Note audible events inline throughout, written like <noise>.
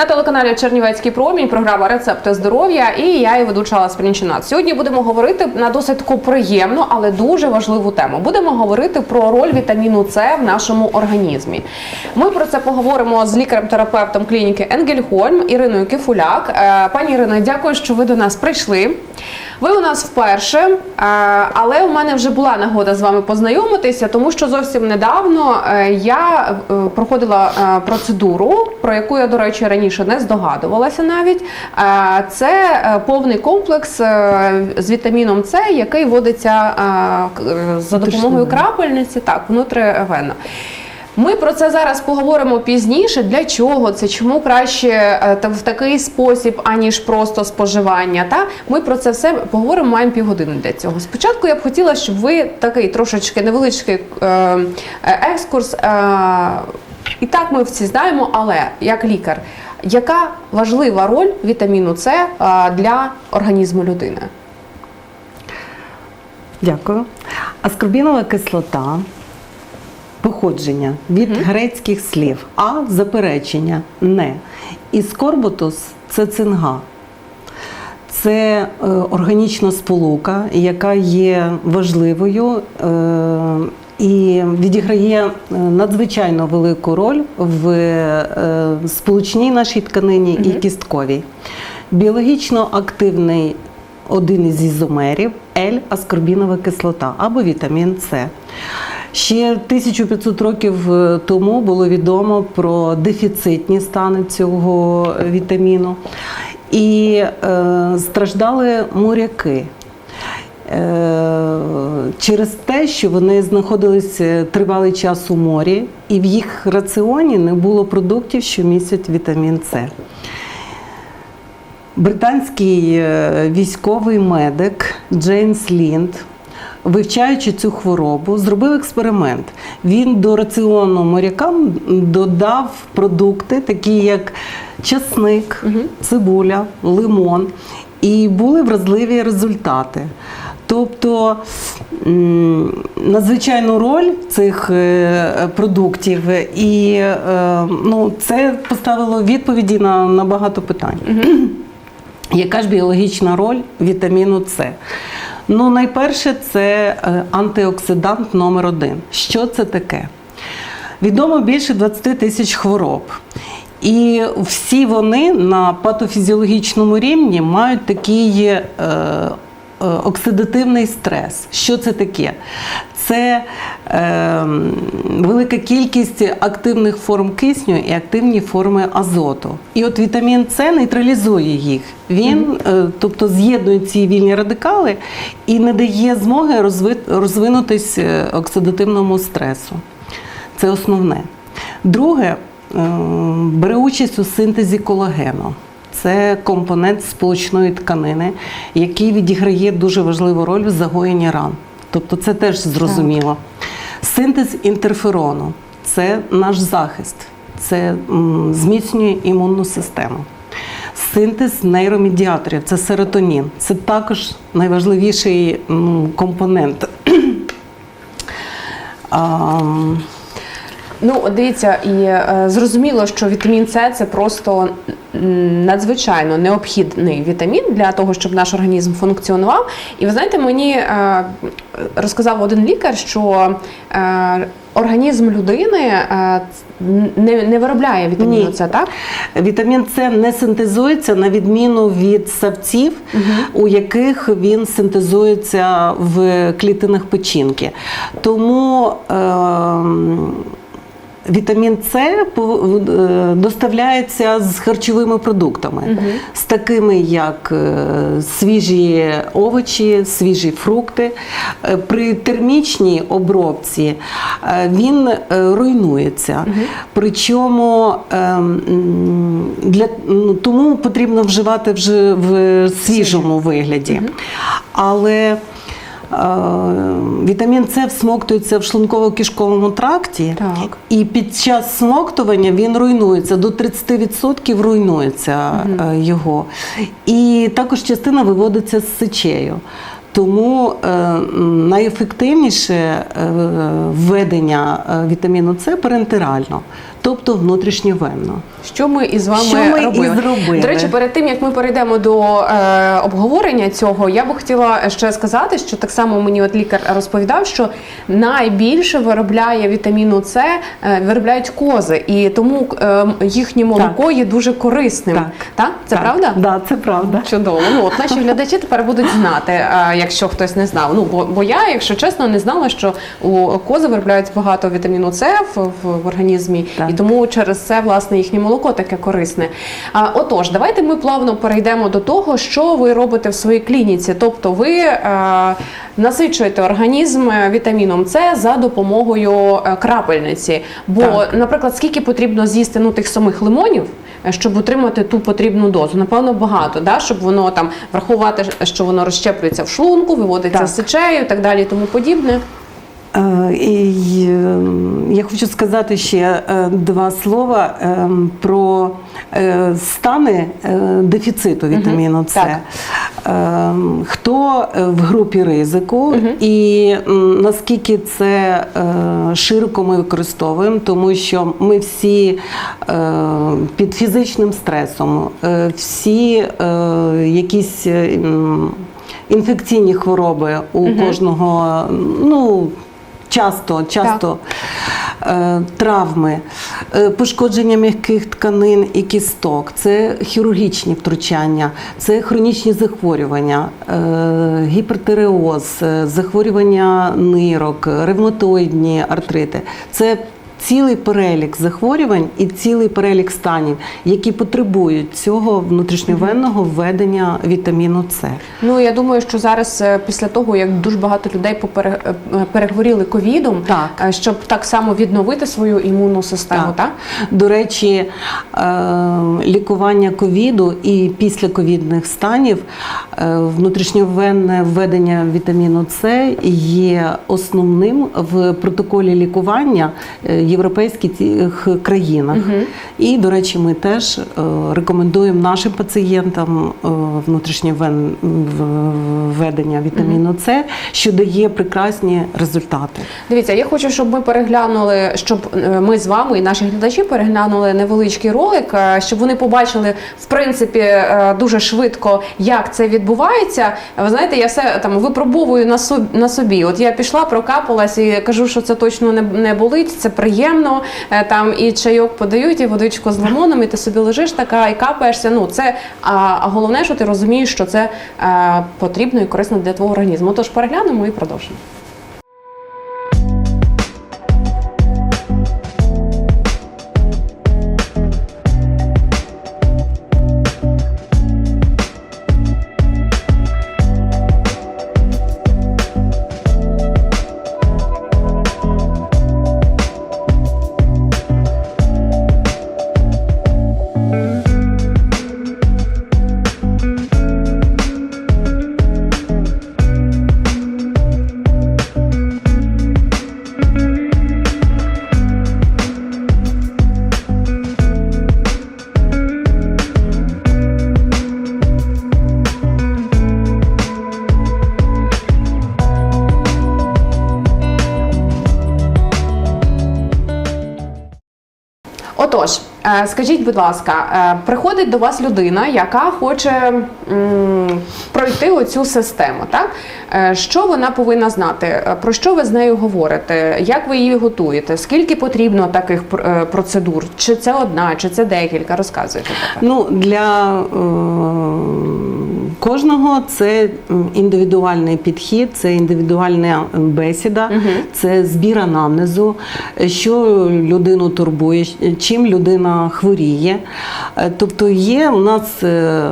На телеканалі Чернівецький промінь програма Рецепти здоров'я і я і ведуча Алла Спрінчина. Сьогодні будемо говорити на досить таку приємну, але дуже важливу тему. Будемо говорити про роль вітаміну С в нашому організмі. Ми про це поговоримо з лікарем-терапевтом клініки Енгельхольм Іриною Кифуляк. Е, Пані Ірино, дякую, що ви до нас прийшли. Ви у нас вперше, е, але у мене вже була нагода з вами познайомитися, тому що зовсім недавно е, я е, проходила процедуру, про яку я, до речі, раніше не здогадувалася навіть. Це повний комплекс з вітаміном С, який вводиться за допомогою крапельниці, так, внутрівенно. Ми про це зараз поговоримо пізніше. Для чого це? Чому краще е, в такий спосіб, аніж просто споживання? Та ми про це все поговоримо. Маємо півгодини для цього. Спочатку я б хотіла, щоб ви такий трошечки невеличкий е, е, екскурс. І так ми всі знаємо, але як лікар, яка важлива роль вітаміну С для організму людини? Дякую. Аскорбінова кислота походження від грецьких слів, а заперечення не. І скорботус це цинга. Це е, органічна сполука, яка є важливою е, і відіграє е, надзвичайно велику роль в е, сполучній нашій тканині і кістковій. Біологічно активний один із ізомерів L-аскорбінова кислота або вітамін С. Ще 1500 років е, тому було відомо про дефіцитні стани цього вітаміну. І е, страждали моряки. Е, Через те, що вони знаходилися тривалий час у морі, і в їх раціоні не було продуктів, що містять вітамін С. Британський е, військовий медик Джеймс Лінд, вивчаючи цю хворобу, зробив експеримент. Він до раціону морякам додав продукти, такі як часник, цибуля, лимон, і були вразливі результати. Тобто надзвичайну роль цих е, продуктів, і е, ну, це поставило відповіді на, на багато питань. Яка ж біологічна роль вітаміну С? Ну, найперше, це е, антиоксидант номер один. Що це таке? Відомо більше 20 тисяч хвороб. І всі вони на патофізіологічному рівні мають такий е, оксидативний стрес. Що це таке? Це е, велика кількість активних форм кисню і активні форми азоту. І от вітамін С нейтралізує їх. Він, е, тобто, з'єднує ці вільні радикали і не дає змоги розви, розвинутись е, оксидативному стресу. Це основне. Друге, е, бере участь у синтезі колагену. Це компонент сполучної тканини, який відіграє дуже важливу роль в загоєнні ран. Тобто це теж зрозуміло. Синтез інтерферону це наш захист, це зміцнює імунну систему. Синтез нейромедіаторів це серотонін. Це також найважливіший компонент. <clears throat> Ну, дивіться, і е, зрозуміло, що вітамін С це просто надзвичайно необхідний вітамін для того, щоб наш організм функціонував. І ви знаєте, мені е, розказав один лікар, що е, організм людини е, не, не виробляє вітаміну Ні. С, так? Вітамін С не синтезується на відміну від савців, у яких він синтезується в клітинах печінки. Тому ем, Вітамін С е, доставляється з харчовими продуктами, з такими як е, свіжі овочі, свіжі фрукти. Е, При термічній обробці він руйнується. Причому е, для, ну, тому потрібно вживати вже в свіжому вигляді. Але Е, Вітамін С всмоктується в шлунково-кишковому тракті, Так. і під час смоктування він руйнується, до 30% руйнується е, його. І також частина виводиться з сечею. Тому е, найефективніше е, введення е, вітаміну С парентерально. Тобто внутрішньовенно. Що ми із вами Що ми і зробили. До речі, перед тим як ми перейдемо до е, обговорення цього, я би хотіла ще сказати, що так само мені от лікар розповідав, що найбільше виробляє вітаміну С, е, виробляють кози, і тому е, їхнє молоко є дуже корисним. Так. Так? Це Так. правда? Да, це правда. Чудово. Ну от наші глядачі тепер будуть знати, а, якщо хтось не знав. Ну бо, бо я, якщо чесно, не знала, що у кози виробляють багато вітаміну С в, в, в організмі, Так. і тому через це власне їхнє молоко таке корисне. А отож, давайте ми плавно перейдемо до того, що ви робите в своїй клініці. Тобто, ви е, насичуєте організм вітаміном С за допомогою е, крапельниці. Бо, Так. наприклад, скільки потрібно з'їсти ну тих самих лимонів, е, щоб отримати ту потрібну дозу? Напевно, багато, да? щоб воно там врахувати, що воно розщеплюється в шлунку, виводиться Так. сечею і так далі, тому подібне. Е, І е, я хочу сказати ще е, два слова е, про е, стани дефіциту вітаміну С. так. Е, Хто в групі ризику і наскільки це широко ми використовуємо, тому що ми всі під фізичним стресом, всі якісь. Інфекційні хвороби у кожного, ну часто, часто е, травми, е, пошкодження м'яких тканин і кісток, це хірургічні втручання, це хронічні захворювання, е, гіпертиреоз, е, захворювання нирок, ревматоїдні артрити. Це Цілий перелік захворювань і цілий перелік станів, які потребують цього внутрішньовенного введення вітаміну С. Ну я думаю, що зараз, е, після того як дуже багато людей попере- е, перехворіли ковідом, Так. е, щоб так само відновити свою імунну систему, так? Так. До речі, лікування ковіду і післяковідних станів е, внутрішньовенне введення вітаміну С є основним в протоколі лікування європейських країнах. І, до речі, ми теж е, рекомендуємо нашим пацієнтам е, внутрішньовен- введення вітаміну С, що дає прекрасні результати. Дивіться, я хочу, щоб ми переглянули, щоб е, ми з вами і наші глядачі переглянули невеличкий ролик, щоб вони побачили в принципі дуже швидко, як це відбувається. Ви знаєте, я все там випробовую на собі. От я пішла, прокапалась і кажу, що це точно не, не болить, це приємно. Е, Там і чайок подають, і водичку з лимоном, і ти собі лежиш така і капаєшся. Ну це а, а головне, що ти розумієш, що це е, потрібно і корисно для твого організму. Тож переглянемо і продовжимо. Отож, е, скажіть, будь ласка, е, приходить до вас людина, яка хоче пройти оцю систему, так? Е, Що вона повинна знати? Про що ви з нею говорите? Як ви її готуєте? Скільки потрібно таких пр- процедур? Чи це одна, чи це декілька? Розказуйте. Ну, для е, кожного це індивідуальний підхід, це індивідуальна бесіда, це збір анамнезу, що людину турбує, чим людина хворіє. Е, Тобто є у нас е,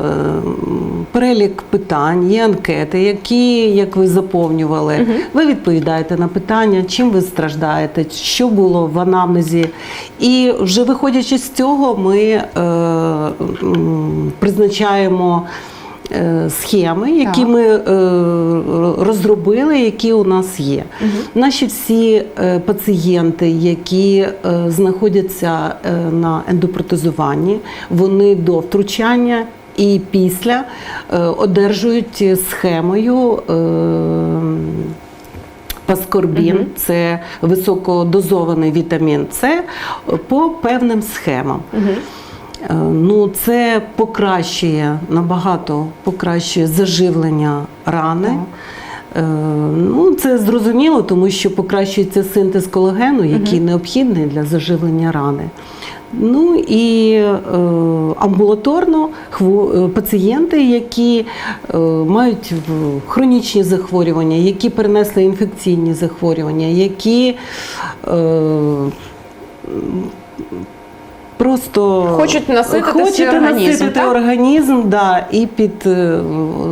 перелік питань, є анкети, які, як ви заповнювали, ви відповідаєте на питання, чим ви страждаєте, що було в анамнезі. І вже виходячи з цього, ми е, призначаємо. Е, Схеми, які Так. ми е, розробили, які у нас є. Наші всі е, пацієнти, які знаходяться на ендопротезуванні, вони до втручання і після одержують схемою. паскорбін, це високодозований вітамін С по певним схемам. Е, Ну, це покращує набагато покращує заживлення рани. Е, Ну, це зрозуміло, тому що покращується синтез колагену, який необхідний для заживлення рани. Ну і е, амбулаторно хво- е, пацієнти, які е, мають хронічні захворювання, які перенесли інфекційні захворювання, які е, Просто Хочуть наситити хочете організм, наситити так? організм, да, і під е,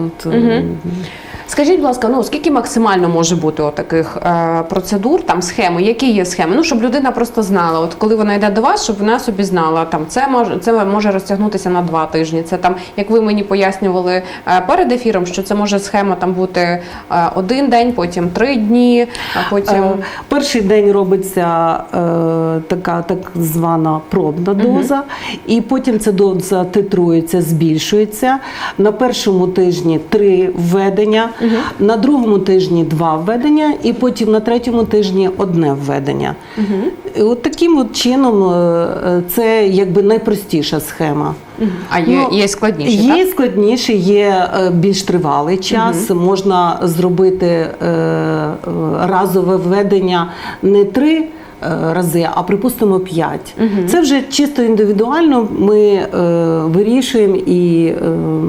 от, е, Скажіть, будь ласка, ну скільки максимально може бути таких е, процедур, там схеми, які є схеми? Ну щоб людина просто знала, от коли вона йде до вас, щоб вона собі знала, там це може це може розтягнутися на два тижні. Це там, як ви мені пояснювали е, перед ефіром, що це може схема там бути е, один день, потім три дні, а потім Е, Перший день робиться е, така так звана пробна доза, і потім ця доза титрується, збільшується. На першому тижні три введення, на другому тижні два введення, і потім на третьому тижні одне введення. І от таким от чином е, е, це якби найпростіша схема. а є, Ну, є складніше, Є так? складніше, є е, більш тривалий час. Можна зробити е, разове введення не три. Е, Рази, а припустимо п'ять. Це вже чисто індивідуально. Ми е, вирішуємо і е,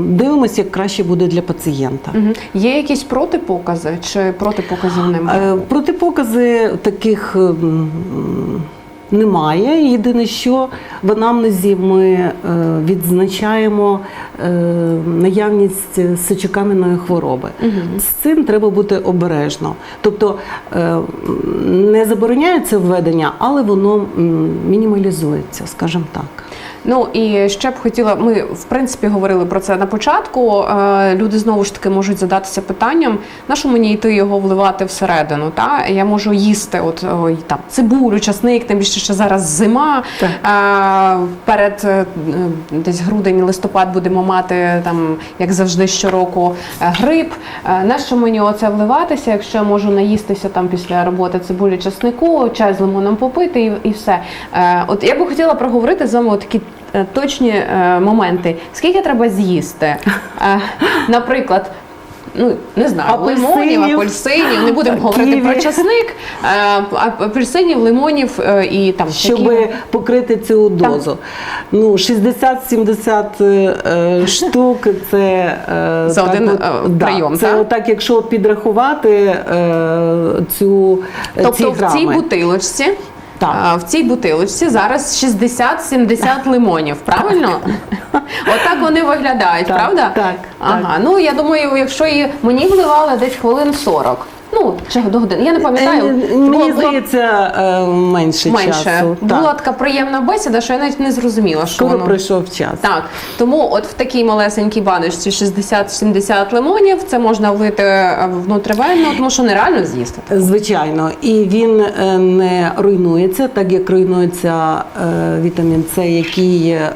дивимося, як краще буде для пацієнта. Угу. Є якісь протипокази чи протипоказів немає? Е, Протипокази таких м, немає. Єдине, що в анамнезі ми е, відзначаємо е, наявність сечокам'яної хвороби. З цим треба бути обережно. Тобто е, не забороняється введення, але воно мінімалізується, скажімо так. Ну і ще б хотіла, ми в принципі говорили про це на початку. Е, Люди знову ж таки можуть задатися питанням, на що мені йти його вливати всередину? Та я можу їсти, от ой, там цибулю, часник, тим більше що зараз зима. Так. Е, Перед е, десь грудень, листопад будемо мати там, як завжди, щороку грип. Е, На що мені оце вливатися, якщо я можу наїстися там після роботи цибулі, часнику, чай з лимоном попити і, і все. От я би хотіла проговорити з вами такі точні е, моменти. Скільки треба з'їсти? Е, Наприклад. Ну, не знаю, Апельсинів, лимонів, апельсинів, не будемо говорити ківі. про часник, е, ап- апельсинів, лимонів е, і там Щоб які- покрити цю дозу. Ну, 60-70 е, штук це е, За один, е, да, прийом, Це так? отак, якщо підрахувати е, цю ці Тобто в цій бутилочці. Так. а, В цій бутилочці зараз 60-70 лимонів, правильно? Отак вони виглядають, Так, правда? так, Ага. Ну я думаю, якщо і мені вливали десь хвилин 40. Ну, чи до години. Я не пам'ятаю. Е, Мені здається, е, менше, менше. часу. Була Так. така приємна бесіда, що я навіть не зрозуміла, що Скоро воно. пройшов час. Так, тому от в такій малесенькій баночці 60-70 лимонів це можна влити е, внутривенно, тому що нереально з'їсти. Звичайно, і він не руйнується, так як руйнується е, вітамін С, який, е,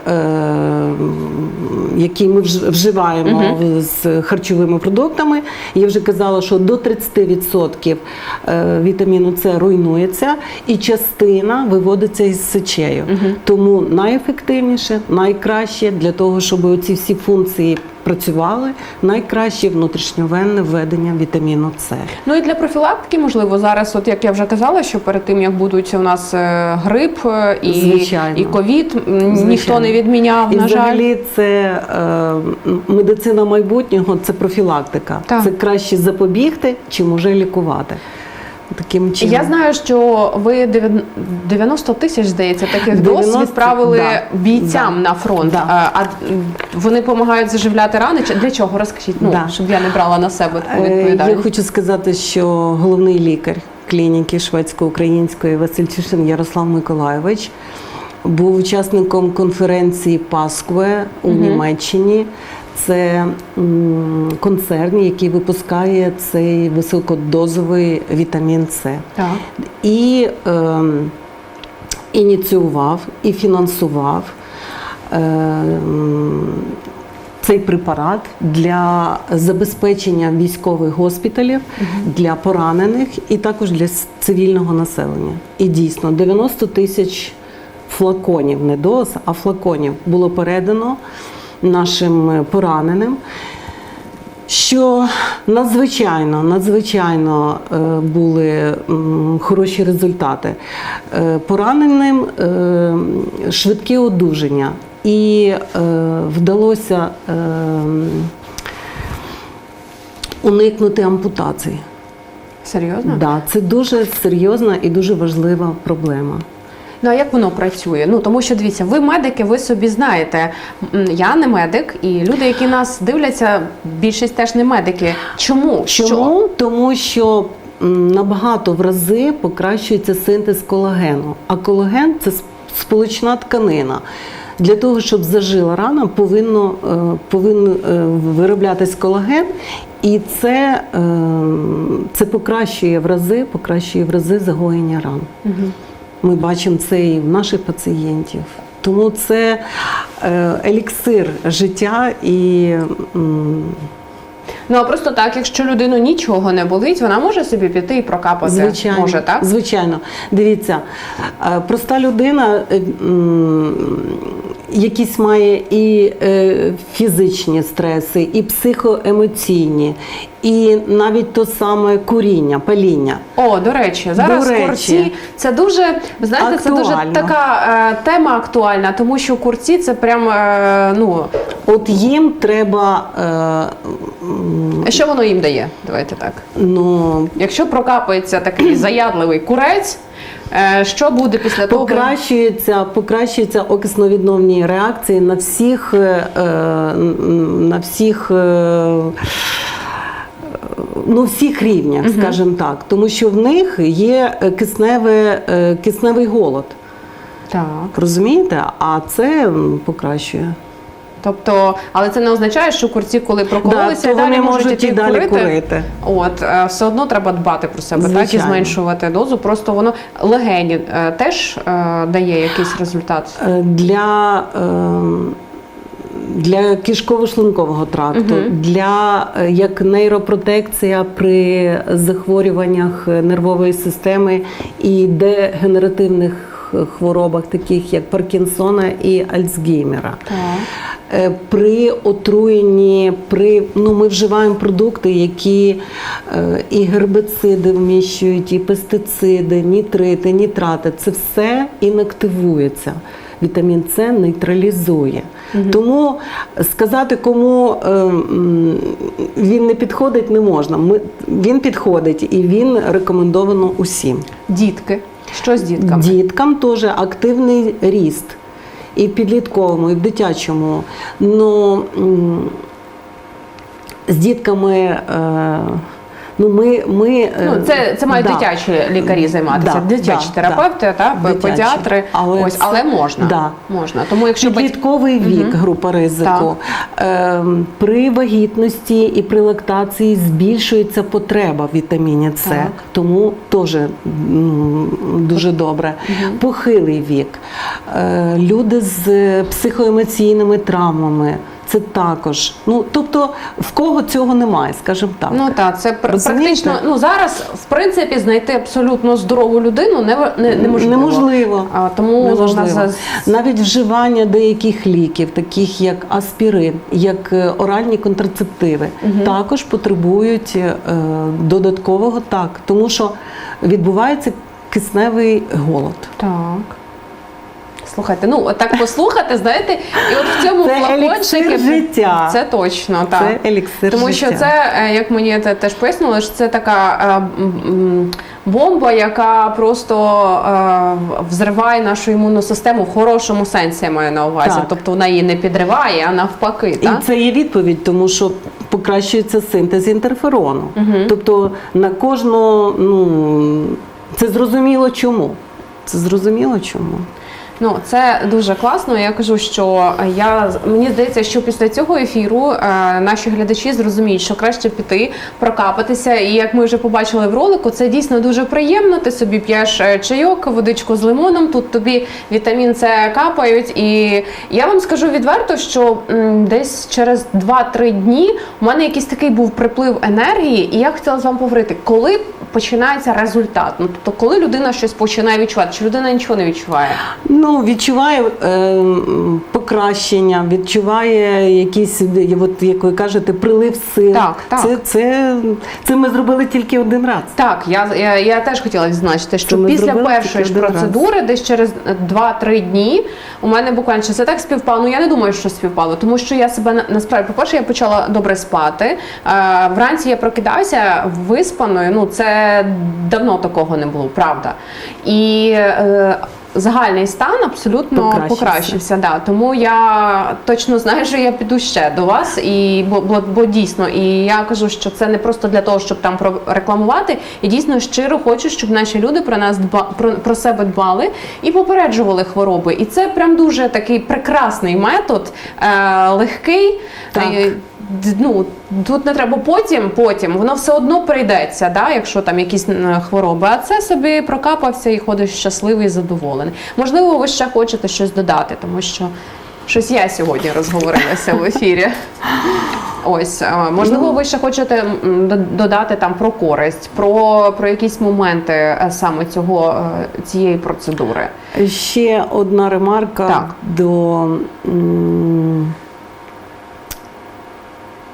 який ми вж- вживаємо в- з харчовими продуктами. Я вже казала, що до 30% е, вітаміну С руйнується, і частина виводиться із сечею. Тому найефективніше, найкраще для того, щоб ці всі функції працювали, найкраще внутрішньовенне введення вітаміну С. Ну і для профілактики, можливо, зараз, от як я вже казала, що перед тим як будуть у нас е, грип е, і, Звичайно. і ковід, ніхто Звичайно. не відміняв, І на жаль. це е, медицина майбутнього, це профілактика. Так. Це краще запобігти, чим уже лікувати. Таким чином. Я знаю, що ви дев'ян- 90 тисяч, здається, таких доз 90, відправили да, бійцям да, на фронт. да. А, а вони допомагають заживляти рани? Для чого? Розкажіть, ну Да. щоб я не брала на себе таку Е, Я хочу сказати, що головний лікар клініки шведсько-української Васильчишин Ярослав Миколайович був учасником конференції Паскве у Німеччині. Це концерн, який випускає цей високодозовий вітамін С. Так. і ем, ініціював і фінансував ем, цей препарат для забезпечення військових госпіталів, для поранених і також для цивільного населення. І дійсно 90 тисяч флаконів, не доз, а флаконів було передано нашим е, пораненим. Що надзвичайно, надзвичайно е, були хороші результати. Е, Пораненим швидке одужання, і вдалося уникнути ампутації. Серйозно? Да, це дуже серйозна і дуже важлива проблема. Ну а як воно працює? Ну тому що дивіться, ви медики, ви собі знаєте. Я не медик, і люди, які нас дивляться, більшість теж не медики. Чому? Що? Тому що набагато в рази покращується синтез колагену. А колаген це сп- сполучна тканина. Для того, щоб зажила рана, повинно, е, повинен е, вироблятись колаген, і це, е, це покращує в рази, покращує в рази загоєння ран. Мгм. Ми бачимо це і в наших пацієнтів. Тому це е, еліксир життя і Ну а просто так, якщо людину нічого не болить, вона може собі піти і прокапати. Звичайно, Може, так? звичайно. Дивіться, е, проста людина е, якісь має і е, фізичні стреси, і психоемоційні, і навіть то саме куріння, паління. О, до речі, зараз До речі. курці це дуже знаєте, це дуже така е, тема актуальна, тому що курці це прям е, ну От їм треба е, що воно їм дає? Давайте так. ну, Якщо прокапається такий <clears throat> заядливий курець, що буде після того? Покращується, покращуються окисно-відновні реакції на всіх, е, е, на всіх, е, ну, всіх рівнях, скажімо так, тому що в них є е, кисневе, е, кисневий голод. Так. Розумієте? А це покращує. Тобто, але це не означає, що курці, коли прокололися, і далі вони можуть іти і далі курити. курити. От е, все одно треба дбати про себе, так і зменшувати дозу. Просто воно легені е, теж е, дає якийсь результат. Для, е, для кишково-шлункового тракту, для е, як нейропротекція при захворюваннях нервової системи і дегенеративних хворобах, таких як Паркінсона і Альцгеймера. Так. Е, При отруєнні, при ну ми вживаємо продукти, які е, і гербициди вміщують, і пестициди, нітрити, нітрати. Це все інактивується. Вітамін С нейтралізує. Тому сказати, кому е, він не підходить, не можна. Ми, він підходить і він рекомендовано усім. Дітки. Що з дітками? Діткам теж активний ріст. І в підлітковому, і в дитячому. Ну, з дітками. Е, ну, ми, ми, е, Ну, це, це мають да. дитячі лікарі займатися, Да, дитячі да, терапевти, та Дитячі. педіатри. Але Ось, це- але можна. Да. можна. Тому якщо Підлітковий вік, група ризику. Ем, при вагітності і при лактації збільшується потреба в вітаміні С, Так. тому теж дуже добре. Похилий вік, е, люди з психоемоційними травмами. Це також. Ну тобто в кого цього немає, скажімо так. Ну так, це Розумієте? практично. Ну зараз в принципі знайти абсолютно здорову людину не, не неможливо. Неможливо. А, тому Неможливо. за Навіть вживання деяких ліків, таких як аспірин, як е, оральні контрацептиви, також потребують е, додаткового так, тому що відбувається кисневий голод. так. Слухайте, ну от так послухати, знаєте, і от в цьому Це флакончику життя. Це точно так. Це еліксир Тому життя. що це, е, як мені те- теж пояснили, що це така е, м, бомба, яка просто е, взриває нашу імунну систему в хорошому сенсі, я маю на увазі. Так. Тобто вона її не підриває, а навпаки. І так? це є відповідь, тому що покращується синтез інтерферону. Тобто на кожну, ну це зрозуміло чому. Це зрозуміло чому. Ну це дуже класно. Я кажу, що я мені здається, що після цього ефіру е, наші глядачі зрозуміють, що краще піти, прокапатися. І як ми вже побачили в ролику, це дійсно дуже приємно. Ти собі п'єш е, чайок, водичку з лимоном. Тут тобі вітамін С капають. І я вам скажу відверто, що десь через 2-3 дні у мене якийсь такий був приплив енергії, і я хотіла з вами поговорити, коли починається результат. Ну тобто, коли людина щось починає відчувати, чи людина нічого не відчуває. Ну, відчуває е, покращення, відчуває якийсь, от, як ви кажете, прилив сил. Так, так. Це, це, це ми зробили тільки один раз. Так, я, я, я теж хотіла відзначити, що Це після першої ж один раз. процедури, десь через 2-3 дні, у мене буквально це так співпало. Ну я не думаю, що співпало, тому що я себе насправді, по-перше, я почала добре спати. Е, вранці я прокидаюся виспаною. Ну це давно такого не було, правда. І е, загальний стан абсолютно Покращився. покращився. Да. Тому я точно знаю, що я піду ще до вас, і бо, бо, бо дійсно, і я кажу, що це не просто для того, щоб там прорекламувати. І дійсно щиро хочу, щоб наші люди про нас дба про, про себе дбали і попереджували хвороби. І це прям дуже такий прекрасний метод, е, легкий. Так. Ну, тут не треба потім, потім воно все одно прийдеться, да, якщо там якісь хвороби. А це собі прокапався і ходиш щасливий і задоволений. Можливо, ви ще хочете щось додати, тому що щось я сьогодні розговорилася в ефірі. Ось, можливо, ви ще хочете додати там про користь, про, про якісь моменти е, саме цього е, цієї процедури. Ще одна ремарка Так. до м,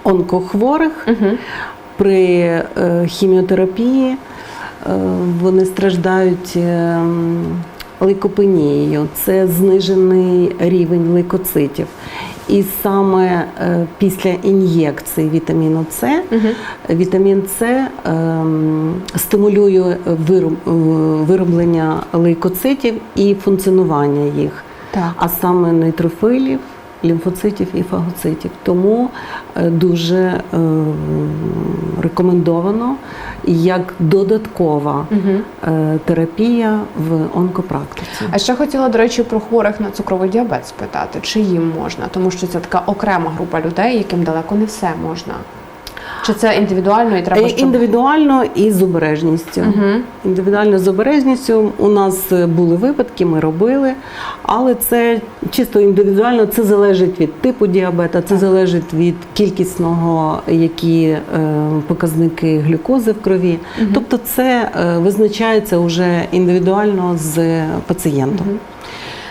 онкохворих. Угу. При е, хіміотерапії е, вони страждають е, лейкопенією. Це знижений рівень лейкоцитів. І саме після ін'єкції вітаміну С Угу. Вітамін С стимулює вироб- вироблення лейкоцитів і функціонування їх, Так. а саме нейтрофилів, лімфоцитів і фагоцитів. Тому е, дуже е, рекомендовано як додаткова Угу. терапія в онкопрактиці. А ще хотіла, до речі, про хворих на цукровий діабет спитати, чи їм можна, тому що це така окрема група людей, яким далеко не все можна. Чи це індивідуально і треба Е, щоб... Індивідуально і з обережністю. Мгм. Індивідуально з обережністю у нас е, були випадки, ми робили, але це чисто індивідуально. Це залежить від типу діабета, це залежить від кількісного, які е, показники глюкози в крові. Тобто, це е, визначається вже індивідуально з пацієнтом.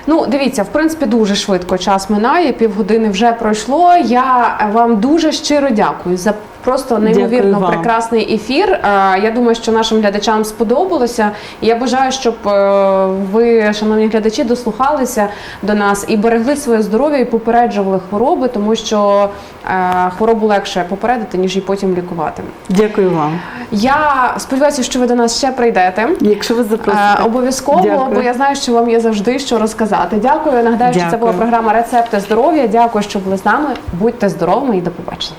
Ну, дивіться, в принципі, дуже швидко час минає, півгодини вже пройшло. Я вам дуже щиро дякую за просто неймовірно Дякую вам. прекрасний ефір. Я думаю, що нашим глядачам сподобалося. Я бажаю, щоб е, ви, шановні глядачі, дослухалися до нас і берегли своє здоров'я і попереджували хвороби, тому що е, хворобу легше попередити, ніж її потім лікувати. Дякую вам. Я сподіваюся, що ви до нас ще прийдете. Якщо ви запросите, Е, Обов'язково, Дякую. бо я знаю, що вам є завжди що розказати. Дякую. Нагадаю, що це була програма Рецепти здоров'я. Дякую, що були з нами. Будьте здоровими і до побачення.